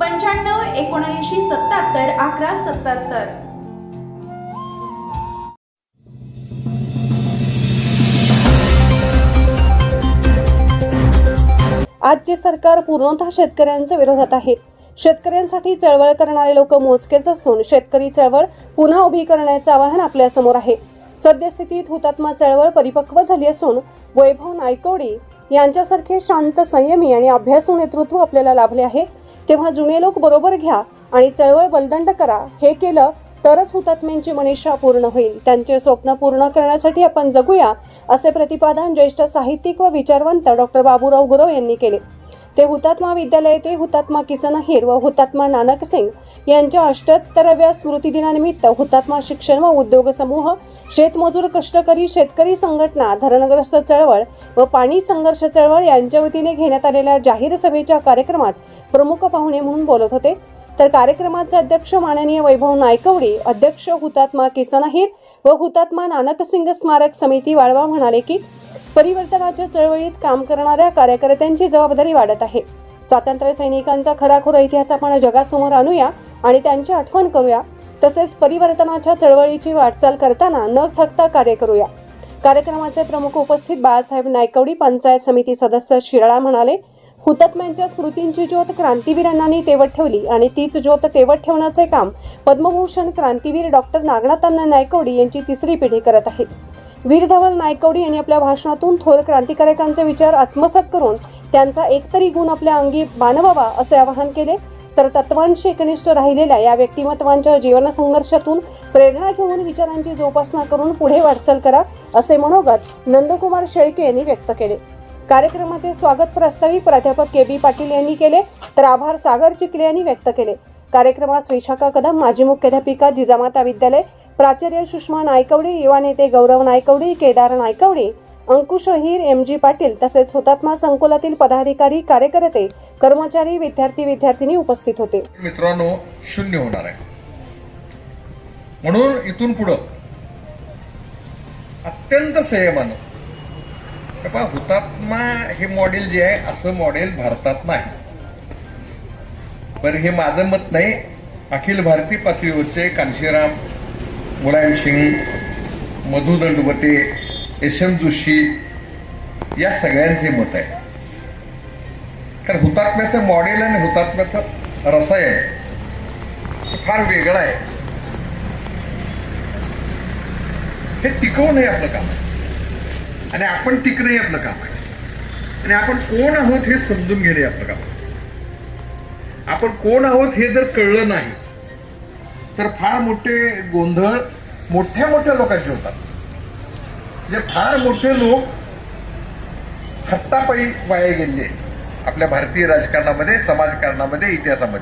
पंच्याण्णव एकोणऐंशी सत्याहत्तर अकरा सत्याहत्तर. आजचे सरकार पूर्णतः शेतकऱ्यांच्या विरोधात आहे. शेतकऱ्यांसाठी चळवळ करणारे लोक मोजकेच असून शेतकरी चळवळ पुन्हा उभी करण्याचे आवाहन आपल्यासमोर आहे. सद्यस्थितीत हुतात्मा चळवळ परिपक्व झाली असून वैभव नायकवडी यांच्यासारखे शांत संयमी आणि अभ्यासू नेतृत्व आपल्याला लाभले आहे. तेव्हा जुने लोक बरोबर घ्या आणि चळवळ बलदंड करा. हे केलं तरच हुतात्म्यांची मनीषा पूर्ण होईल. त्यांचे स्वप्न पूर्ण करण्यासाठी आपण जगूया असे प्रतिपादन ज्येष्ठ साहित्यिक व विचारवंत डॉक्टर बाबूराव गुरव यांनी केले. ते हुतात्मा विद्यालय ते हुतात्मा किसन अहिर व हुतात्मा नानक सिंग यांच्या अष्ट्याहत्तराव्या स्मृतिदिनानिमित्त हुतात्मा शिक्षण व उद्योग समूह शेतमजूर कष्टकरी शेतकरी संघटना धरणग्रस्त चळवळ व पाणी संघर्ष चळवळ यांच्या वतीने घेण्यात आलेल्या जाहीर सभेच्या कार्यक्रमात प्रमुख पाहुणे म्हणून बोलत होते. तर कार्यक्रमाचे अध्यक्ष माननीय वैभव नायकवडी अध्यक्ष हुतात्मा किसन अहिर व हुतात्मा नानक सिंग स्मारक समिती वाळवा म्हणाले की परिवर्तनाच्या चळवळीत काम करणाऱ्या कार्यकर्त्यांची जबाबदारी वाढत आहे. स्वातंत्र्य सैनिकांचा खराखुरा इतिहास आपण जगासमोर आणूया आणि त्यांची आठवण करूया. तसेच परिवर्तनाच्या चळवळीची वाटचाल करताना न थकता कार्य करूया. कार्यक्रमाचे प्रमुख उपस्थित बाळासाहेब नायकवडी पंचायत समिती सदस्य शिराळा म्हणाले हुतात्म्यांच्या स्मृतींची ज्योत क्रांतीवीरांनी तेवत ठेवली आणि तीच ज्योत तेवत ठेवण्याचे काम पद्मभूषण क्रांतीवीर डॉक्टर नागनाथांना नायकवडी यांची तिसरी पिढी करत आहे. वीर धवल नायकवडी यांनी आपल्या भाषणातून थोर क्रांतिकारकांचे विचार आत्मसात करून त्यांचा एकतरी गुण आपल्या अंगी बाणवावा असे आवाहन केले. तर तत्वांशी एकनिष्ठ राहिलेल्या या व्यक्तिमत्वांच्या जीवनसंघर्षातून प्रेरणा घेऊन विचारांची जोपासना करून पुढे वाटचाल करा असे मनोगत नंदकुमार शेळके यांनी व्यक्त केले. कार्यक्रमाचे स्वागत प्रास्ताविक प्राध्यापक के बी पाटील यांनी केले तर आभार सागर चिखले यांनी व्यक्त केले. कार्यक्रमात श्रीशाखा कदम माजी मुख्याध्यापिका जिजामाता विद्यालय प्राचार्य सुषमा नायकवडी युवा नेते गौरव नायकवडी केदार नायकवडी अंकुश अहिर एम जी पाटील तसेच हुतात्मा संकुलातील पदाधिकारी कार्यकर्ते कर्मचारी विद्यार्थी विद्यार्थिनी उपस्थित होते. मित्रांनो शून्य होणार आहे. म्हणून इथून पुढं अत्यंत संयमानं हुतात्मा हे मॉडेल जे आहे असं मॉडेल भारतात नाही. पण हे माझं मत नाही अखिल भारतीय पातळीवरचे कांशीराम मुलायम सिंग मधु दंडवते एस एम जोशी या सगळ्यांचे मत आहे. कारण हुतात्म्याचं मॉडेल आणि हुतात्म्याचं रसायन फार वेगळं आहे. हे टिकवणं हे आपलं काम. आहे आणि आपण टिकणं हे आपलं काम. आहे आणि आपण कोण आहोत हे समजून घेणे आपलं काम. आपण कोण आहोत हे जर कळलं नाही तर फार मोठे गोंधळ मोठ्या मोठ्या लोकांचे होतात. म्हणजे फार मोठे लोक हत्तापायी वाया गेले आपल्या भारतीय राजकारणामध्ये समाजकारणामध्ये इतिहासामध्ये.